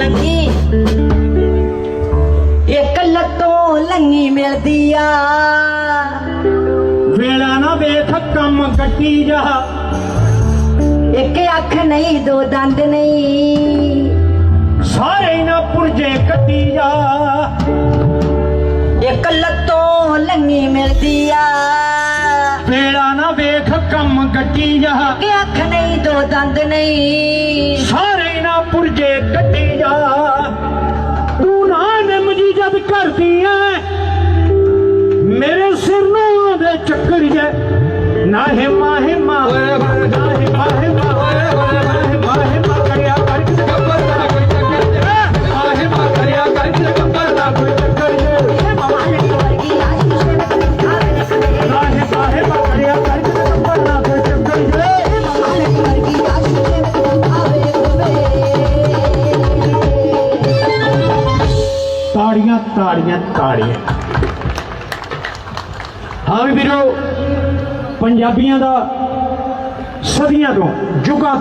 ਲੰਗੀ। ਇੱਕ ਲੱਤੋਂ ਲੰਗੀ ਮਿਲਦੀ ਆ। ਵੇਲਾ ਨਾ ਵੇਖ ਕੰਮ ਕੱਟੀ ਜਾ। ਇੱਕ ਅੱਖ ਨਹੀਂ ਦੋ ਦੰਦ ਨਹੀਂ। ਸਾਰੇ ਨਾ ਪੁਰਜੇ ਕੱਟੀ ਜਾ। ਇੱਕ ਲੱਤੋਂ ਲੰਗੀ ਮਿਲਦੀ ਆ। ਵੇਲਾ ਨਾ ਵੇਖ ਕੰਮ ਕੱਟੀ ਜਾ। ਇੱਕ ਅੱਖ ਨਹੀਂ ਦੋ ਦੰਦ ਨਹੀਂ। ਕੱਟੀ ਜਾ। ਤੂੰ ਨਾ ਨਿੰਮ ਜਦ ਕਰਦੀ ਐ, ਮੇਰੇ ਸਿਰ ਨੂੰ ਦੇ ਚੱਕਰ ਜੇ ਨਾ ਹਿਮਾ ਤਾੜੀਆਂ ਤਾੜੀਆਂ ਤਾੜੀਆਂ। ਹਾਂ ਵੀ ਵੀਰੋ ਪੰਜਾਬੀਆਂ ਦਾ ਸਦੀਆਂ ਤੋਂ ਜੁਗਾਂ